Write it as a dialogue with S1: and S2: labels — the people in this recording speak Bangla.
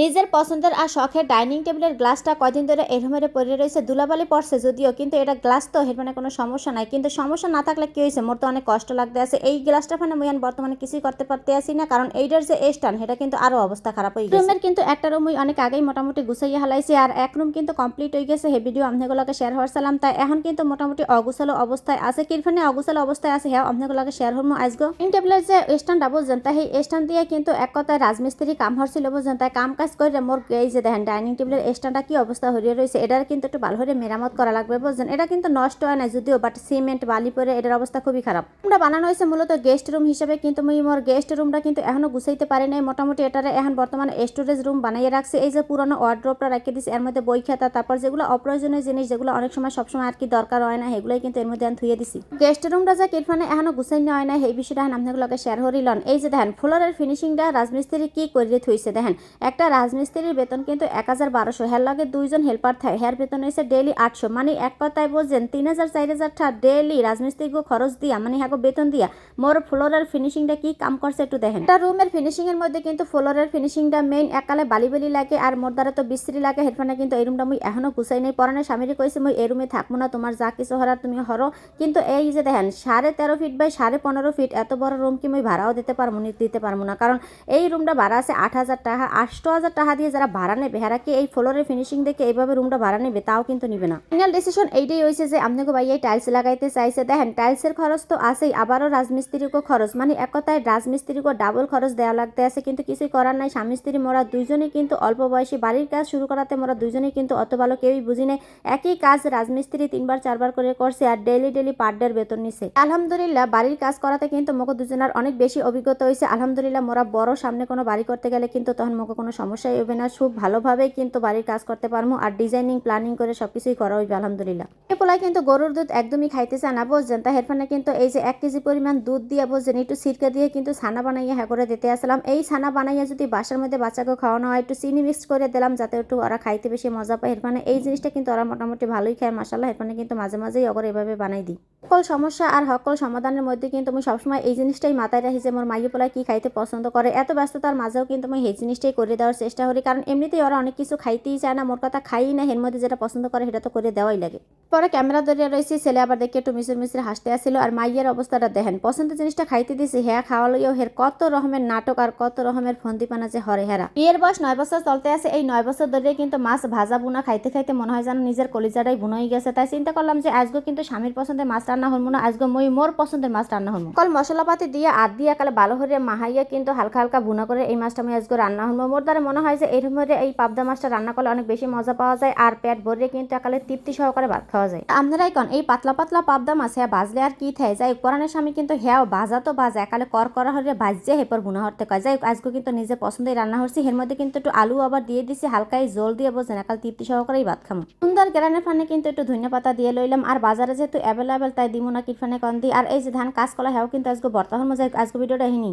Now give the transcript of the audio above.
S1: নিজের পছন্দের আর শখের ডাইনিং টেবিলের গ্লাসটা কয়দিন ধরে এরমেরে পড়ে রয়েছে। দুলাবালি পড়ছে যদিও কিন্তু এটা গ্লাস তো এর মানে কোনো সমস্যা নাই। কিন্তু সমস্যা না থাকলে কি হয়েছে? মোর তো অনেক কষ্ট লাগতে আছে। এই গ্লাসটা মানে মুই বর্তমানে কিছুই করতে পারতে আসি না কারণ এইটার যে স্টান সেটা কিন্তু আরও অবস্থা খারাপ হয়ে গেছে। রুমের কিন্তু একটা রুম মুই অনেক আগেই মোটামুটি গুছাইয়া হালাইছি আর এক রুম কিন্তু কমপ্লিট হয়ে গেছে। হে ভিডিও আপনাগুলোকে শেয়ার হওয়ার সালাম। তাই এখন কিন্তু মোটামুটি অগুছালো অবস্থায় আছে। কিরফানে অগুছালো অবস্থায় আছে হ্যাঁ আপনাগুলোকে শেয়ার হব আজগো ডাইনিং টেবিলের যে স্ট্যান্ডটা বুঝছেন? তাই সেই স্ট্যান্ড দিয়ে কিন্তু এক কথায় রাজমিস্ত্রি কাম হচ্ছিল বুঝছেন? তাই কাম কাজ করে মোর এই যে দেখেন ডাইনিং টেবিলের স্ট্যান্ডটা কি অবস্থা হয়ে রয়েছে এটার কিন্তু একটু ভালো করে মেরামত করা লাগবে বুঝছেন? এটা কিন্তু নষ্ট হয় না যদিও বাট সিমেন্ট বালি পরে এটার অবস্থা খুবই খারাপ। রুমটা বানানো হয়েছে মূলত গেস্ট রুম হিসেবে, কিন্তু মুই মোর গেস্ট রুমটা কিন্তু এখনও গুছাইতে পারি নাই। মোটামুটি এটারে এখন বর্তমানে স্টোরেজ রুম বানাইয়ে রাখছে। এই যে পুরোনো ওয়ার্ড্রোপটা রেখে দিচ্ছে এর মধ্যে বই খাতা, তারপর যেগুলো অপ্রয়োজনীয় জিনিস, যেগুলো অনেক সময় সবসময় আর কি দরকার হয় না, সেগুলোই কিন্তু এর মধ্যে থুয়ে দিছি। গেস্ট রুমটা যে কিরফানে এখনও গুছাই নেওয়া হয় না এই বিষয়টা এখন আপনাগুলোকে শেয়ার করিলন এই যে দেখেন ফ্লোরের ফিনিশিংটা রাজমিস্ত্রি কি করে থুইছে দেখেন? একটা রাজমিস্ত্রির বেতন কিন্তু এক হাজার বারোশো। হের লাগে দুইজন হেল্পার থাকে। হের বেতন হয়েছে ডেইলি আটশো। মানে এক কথায় বলছেন, তিন হাজার, চার হাজার টাকা ডেইলি রাজমিস্ত্রিকে খরচ দিয়া মানে হ্যাঁ বেতন দিয়া, মোর ফ্লোরের ফিনিশিংটা কি কাম করছে একটু দেখেন। একটা রুমের ফিনিশিং এর মধ্যে কিন্তু ফ্লোরের ফিনিশিংটা মেইন একালে বালি বালি লাগে, আর মোর দ্বারা তো বিশ্রী লাগে। হেডফোনে কিন্তু এই রুমটা মুই এখনও গুছাই নেই। পরানে স্বামীরে কইছে, মুই এই রুমে থাকব না, তোমার যা কিছু হরার তুমি হরো। কিন্তু এই যে দেখেন, সাড়ে তেরো ফিট বাই সাড়ে পনেরো ফিট এত বড় রুম কি মুই ভাড়াও দিতে পারব দিতে পারব না। কারণ এই রুমটা ভাড়া আছে আট হাজার টাকা। আটশো হাজার টাকা দিয়ে যারা ভাড়া নেবে হেরা কি এই ফ্লোরের ফিনিশিং দেখে এইভাবে রুমটা ভাড়া নেবে, তাও কিন্তু নিবে না। ফাইনাল ডিসিশন এইটাই হয়েছে যে আপনাকে ভাই এই টাইলস লাগাইতে চাইছে। দেখেন টাইলসের খরচ তো আছেই, আবারও রাজমিস্ত্রিকে খরচ। মানে এক কথায় রাজমিস্ত্রিকে ডাবল খরচ দেওয়া লাগতে আছে, কিন্তু কিছুই করার নাই। স্বামী স্ত্রী মোরা দুইজনেই কিন্তু অল্প বয়সী, বাড়ির কাজ শুরু করাতে মোরা দুইজনেই কিন্তু অত ভালো কেউই বুঝি নাই। একই কাজ রাজমিস্ত্রি তিনবার, চারবার করে করছে আর ডেইলি ডেইলি পার ডের বেতন নিছে। আলহামদুলিল্লাহ, বাড়ির কাজ করাতে কিন্তু মোকে দুজনের অনেক বেশি অভিজ্ঞতা হয়েছে। আলহামদুলিল্লাহ, মোরা বড় সামনে কোনো বাড়ি করতে গেলে কিন্তু তখন মোকে কোনো সমস্যাই হবে না খুব ভালোভাবেই কিন্তু বাড়ির কাজ করতে পারব আর ডিজাইনিং প্ল্যানিং করে সব কিছুই করা হইবে, আলহামদুলিল্লাহ। এ পোলায় কিন্তু গরুর দুধ একদমই খাইতে চায় না বুঝছেন, তা হেরফানে কিন্তু এই যে এক কেজি পরিমাণ দুধ দিয়ে বুঝছেন, একটু সিরকা দিয়ে কিন্তু ছানা বানাইয়া হ্যাঁ করে দিতে আসলাম। এই ছানা বানাইয়া যদি বাসার মধ্যে বাচ্চাকে খাওয়ানো হয়, একটু চিনি মিক্স করে দিলাম যাতে একটু ওরা খাইতে বেশি মজা পায়। হেরফানে এই জিনিসটা কিন্তু ওরা মোটামুটি ভালোই খায় মাসাল্লাহ হেরফানে কিন্তু মাঝে মাঝেই অগর এভাবে বানাই দিই। সকল সমস্যা আর সকল সমাধানের মধ্যে কিন্তু আমি সবসময় এই জিনিসটাই মাথায় রাখি যে আমার মাইয়ে পোলায় কী খাইতে পছন্দ করে। এত ব্যস্ততার মাঝেও কিন্তু আমি এই জিনিসটাই করে দেওয়ার চেষ্টা করি। কারণ এমনিতেই ওরা অনেক কিছু খাইতেই চায় না মোর কথা খাইই না এর মধ্যে যেটা পছন্দ করে সেটা তো করে দেওয়াই লাগে। পরে ক্যামেরা ধরে রয়েছি, ছেলে আবার দেখে একটু মিশ্র মিশ্রে হাসতে আসছিল আর মাইয়ের অবস্থাটা দেখেন পছন্দের জিনিসটা খাইতে দিছি হ্যাঁ খাওয়া লইও হের কত রকমের নাটক আর কত রকমের ফন্দিপানা যে হরে হেরা। বিয়ের বয়স নয় বছর চলতে আছে, এই নয় বছর ধরে কিন্তু মাছ ভাজা বুনা খাইতে খাইতে মনে হয় যেন নিজের কলিজাটাই বুনো হয়ে গেছে। তাই চিন্তা করলাম যে আজকে কিন্তু স্বামীর পছন্দের মাছ রান্না হলমো না আজকে মই মোর পছন্দের মাছ রান্না হলমো কল মশলাপাতি দিয়ে আদ দিয়ে কালে ভালো করে মাহাইয়া কিন্তু হালকা হালকা বুনা করে এই মাছটা আমি আজকে রান্না হলমো মোর দ্বারা মনে হয় যে এই রকমের এই পাবদা মাছটা রান্না করলে অনেক বেশি মজা পাওয়া যায়, আর পেট ভরে কিন্তু একালে তৃপ্তি সহকারে ভাত খাওয়া যায়। আপনারাই কন এই পাতলা পাতলা পাবদা মাছ হ্যাঁ বাজলে আর কি থাকে যাই কোরআনের স্বামী কিন্তু হ্যাঁ বাজা তো বাজা, একালে কর করা হলে বাজছে হেপর বুনা হতে কয়। যাই আজকে কিন্তু নিজে পছন্দের রান্না করছি, এর মধ্যে কিন্তু একটু আলু আবার দিয়ে দিছি, হালকাই জল দিয়ে বোঝেন, একাল তৃপ্তি সহকারেই ভাত খামো। সুন্দর গ্রানের ফানে কিন্তু একটু ধনিয়া পাতা দিয়ে লইলাম, আর বাজারে যেহেতু অ্যাভেলেবেল তাই দিমু না কিরফানে কন দি। আর এই যে ধান কাজ কলা হ্যাঁ কিন্তু আজকে বর্তমান মজা আজকে ভিডিওটা হিনি